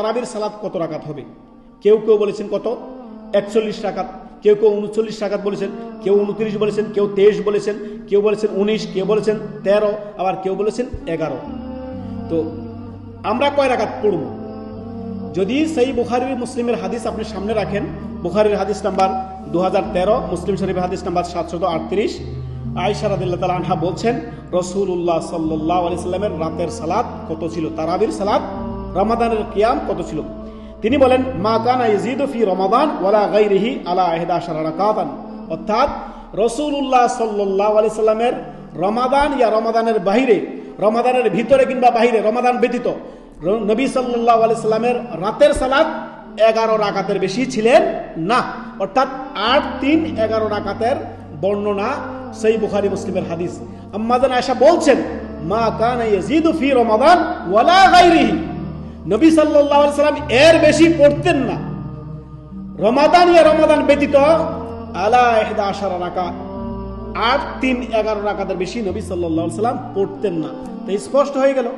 তারাবির সালাত কত রাকাত হবে? কেউ কেউ বলেছেন কত? একচল্লিশ রাকাত। কেউ কেউ উনচল্লিশ রাকাত বলেছেন, কেউ উনত্রিশ বলেছেন, কেউ তেইশ বলেছেন, কেউ বলেছেন উনিশ, কেউ বলেছেন তেরো, আবার কেউ বলেছেন এগারো। তো আমরা কয় রাকাত পড়ব? যদি সেই বুখারির মুসলিমের হাদিস আপনি সামনে রাখেন, বুখারির হাদিস নাম্বার দু হাজার তেরো, মুসলিম শরীফের হাদিস নাম্বার সাতশত আটত্রিশ আয়সা রাদিল্লাহ তালা আনহা বলছেন রসুল্লাহ সাল্লাহ আলি সাল্লামের রাতের সালাদ কত ছিল? তারাবির সালাদ রমাদানের কিয়াম কত ছিল? তিনি বলেন, মা কানা ইজিদ ফি রমাদান ওয়ালা গাইরিহি আলা আহদা রাকাতান অর্থাৎ রসুল্লাহ সাল্লাহ আলি সাল্লামের রমাদান ইয়া রমাদানের বাহিরে, রমাদানের ভিতরে কিংবা বাহিরে, রমাদান ব্যতীত, নবী সাল্লাহ আলি সাল্লামের রাতের সালাদ এগারো রাকাতের বেশি ছিলেন না। অর্থাৎ আট, তিন, এগারো রাকাতের বর্ণনা সেই বুখারি মুসলিমের হাদিস। আম্মাজান আয়সা বলছেন, মা কানা ইয়াজিদু ফি রমাদান ওয়ালা গাইরিহি নবী আলাইহি সাল্লাম এর বেশি পড়তেন না। রমাদান ইয়া রমাদান ব্যতীত আলা ইহদা আশারা রাকাত, আট, তিন, এগারো রাকাতের বেশি নবী আলাইহি সাল্লাম পড়তেন না। তো স্পষ্ট হয়ে গেল,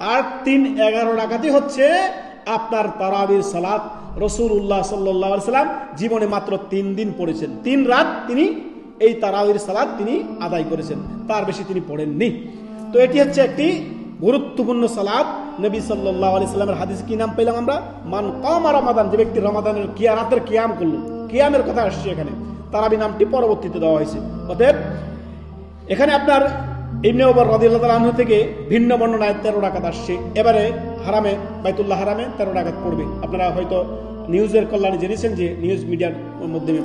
আট, তিন, এগারো রাকাতই হচ্ছে আপনার তারাবির সালাত। রসুল্লাহ সাল্লাহ সাল্লাম জীবনে মাত্র তিন দিন পড়েছেন। তিন রাত তিনি এই তারাবির সালাত তিনি আদায় করেছেন। তার বেশি তিনি পড়েননি। তো এটি হচ্ছে একটি গুরুত্বপূর্ণ সালাদ নবী আলি সাল্লামের হাদিস কি নাম পেলাম আমরা? মান কম রমাদান, যে ব্যক্তি রমাদানের কিয়া রাতের কিয়াম করল, কিয়ামের কথা আসছে এখানে তারাবি নামটি পরবর্তীতে দেওয়া হয়েছে। অতএব, এখানে আপনার রাদিয়াল্লাহু তাআলা আনহু থেকে ভিন্ন বর্ণনায় তেরো রাকাত আসছে। এবারে হারামে, বাইতুল্লাহ হারামে তেরো রাকাত পড়বে। আপনারা হয়তো নিউজের কল্যাণে জেনেছেন যে নিউজ মিডিয়ার মাধ্যমে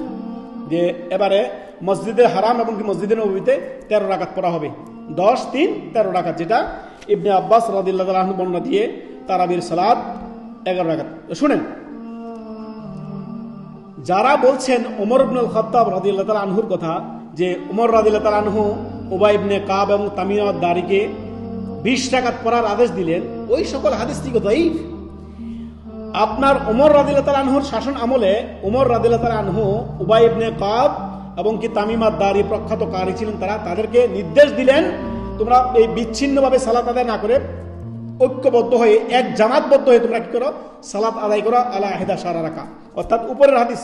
যে এবারে মসজিদের হারাম এবং মসজিদের নবীতে তেরো রাকাত পড়া হবে। দশ তিন তেরো রাকাত যেটা ইবনে আব্বাস রাদিল্লাহ আনহু বর্ণনা দিয়ে তারাবির সালাদ এগারো রাকাত শুনেন, যারা বলছেন ওমর ইবনুল খত্তাব রাদিয়াল্লাহু তাআলা আনহুর কথা, যে ওমর রাদিয়াল্লাহু তাআলা আনহু উবাই ইবনে কাব এবং তামিমাদ দারিকে 20 টাকাত পড়ার আদেশ দিলেন, ওই সকল হাদিস থেকে দাইফ আপনার ওমর রাদিয়াল্লাহু তাআলা আনহুর শাসন আমলে ওমর রাদিয়াল্লাহু তাআলা আনহু উবাই ইবনে কাব এবং কি তামিমাদ দারি প্রখ্যাত কারি ছিলেন তারা, তাদেরকে নির্দেশ দিলেন, তোমরা এই বিচ্ছিন্নভাবে সালাত আদায় না করে ঐক্যবদ্ধ হয়ে, এক জামাতবদ্ধ হয়ে তোমরা কি করো? সালাত আদায় করো, আলা আহেদা সারা রাখা। অর্থাৎ উপরের হাদিস,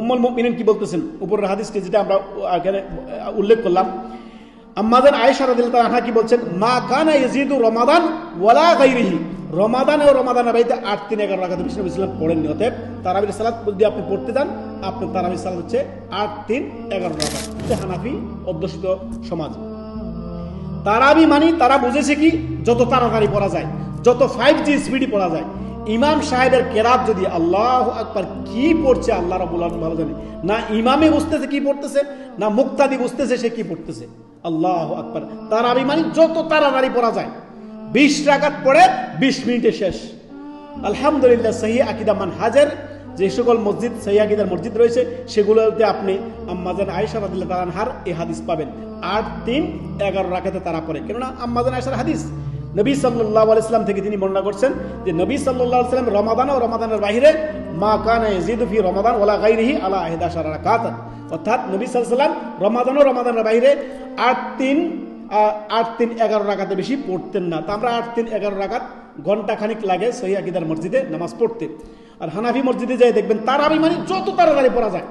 উম্মুল মুমিনিন কি বলতেছেন? উপরের হাদিসটি যেটা আমরা এখানে উল্লেখ করলাম। আম্মাদান আয়েশা রাদিয়াল্লাহু আনহা কি বলছেন? মা কানা ইয়াজিদু রমাদান ওয়ালা গায়রিহি। রমাদান ও রমাদানের বাইতে আট, তিন, এগারো রাখাতে বিষ্ণু ইসলাম পড়েননি। অতএব তারাবির সালাত যদি আপনি পড়তে যান আপনার তারাবির সালাত হচ্ছে আট তিন এগারো রাখাত হচ্ছে হানাফি অধ্যুষিত সমাজ। তারাবি মানি, তারা বুঝেছে কি? যত তাড়াতাড়ি পড়া যায়, যত ফাইভ জি স্পিডি পড়া যায়, ইমাম সাহেবের কেরাত যদি আল্লাহ আকবার কি পড়ছে আল্লাহ রাবুল আলম ভালো জানে না ইমামে বুঝতেছে কি পড়তেছে, না মুক্তাদি বুঝতেছে সে কি পড়তেছে। আল্লাহ আকবার। তারাবি মানি, যত তাড়াতাড়ি পড়া যায়, বিশ রাকাত পড়ে, বিশ মিনিটে শেষ। আলহামদুলিল্লাহ, সহি আকিদা মান হাজার যে সকল মসজিদ সৈয়াকিদার মসজিদ রয়েছে, সেগুলোতে আপনি আম্মাজান আয়েশা রাদিল্লাহ তালানহার এই হাদিস পাবেন। আট তিন, এগারো রাখাতে তারা পড়ে। কেননা আম্মাজান আয়েশার হাদিস, নবী সাল্লাহ ইসলাম থেকে তিনি বর্ণনা করছেন যে, নবী সাল্লাহ সাল্লাম রমাদান ও রমাদানের বাহিরে, মা কানে ইয়াজিদু ফি রমাদান ওয়ালা গাইরিহি আলা আহদা সারা রাকাতান। অর্থাৎ নবী সাল্লাম রমাদান ও রমাদানের বাহিরে আট তিন আট তিন, এগারো রাকাতে বেশি পড়তেন না। তা আমরা আট তিন, এগারো রাকাত ঘণ্টা খানিক লাগে সহি আকিদার মসজিদে নামাজ পড়তে। আর হানাফি মসজিদে যাই দেখবেন তারাবি মানে যত তাড়াতাড়ি পড়া যায়।